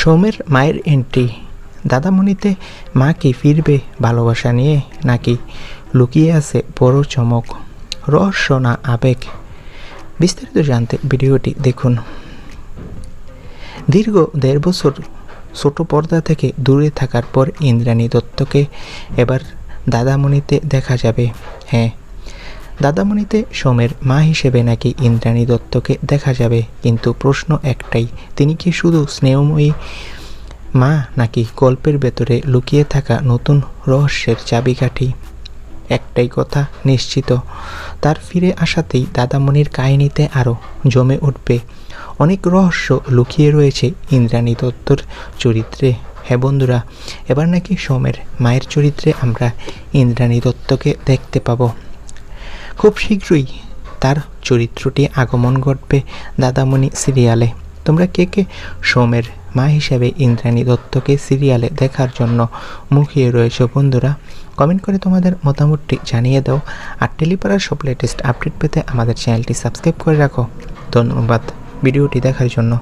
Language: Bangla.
সৌমের মায়ের এন্ট্রি দাদামণিতে মা কি ফিরবে ভালোবাসা নিয়ে, নাকি লুকিয়ে আছে বড় চমক? রহস্য না আবেগ? বিস্তারিত জানতে ভিডিওটি দেখুন। দীর্ঘ দেড় বছর ছোট পর্দা থেকে দূরে থাকার পর ইন্দ্রাণী দত্তকে এবার দাদামণিতে দেখা যাবে। হ্যাঁ দাদামণিতে সোমের মা হিসেবে নাকি ইন্দ্রাণী দত্তকে দেখা যাবে, কিন্তু প্রশ্ন একটাই, তিনি কি শুধু স্নেহময়ী? মা নাকি গল্পের ভেতরে লুকিয়ে থাকা নতুন রহস্যের চাবিকাঠি? একটাই কথা নিশ্চিত, তার ফিরে আসাতেই দাদামণির কাহিনীতে আরও জমে উঠবে। অনেক রহস্য লুকিয়ে রয়েছে ইন্দ্রাণী দত্তর চরিত্রে। হ্যাঁ বন্ধুরা, এবার নাকি সোমের মায়ের চরিত্রে আমরা ইন্দ্রাণী দত্তকে দেখতে পাবো। খুব শীঘ্রই তার চরিত্রটি আগমন ঘটবে দাদামণি সিরিয়ালে। তোমরা কে কে সোমের মা হিসেবে ইন্দ্রাণী দত্তকে সিরিয়ালে দেখার জন্য মুখিয়ে রয়েছে বন্ধুরা, কমেন্ট করে তোমাদের মতামতটি জানিয়ে দাও আর টেলিপাড়ার সব লেটেস্ট আপডেট পেতে আমাদের চ্যানেলটি সাবস্ক্রাইব করে রাখো। ধন্যবাদ ভিডিওটি দেখার জন্য।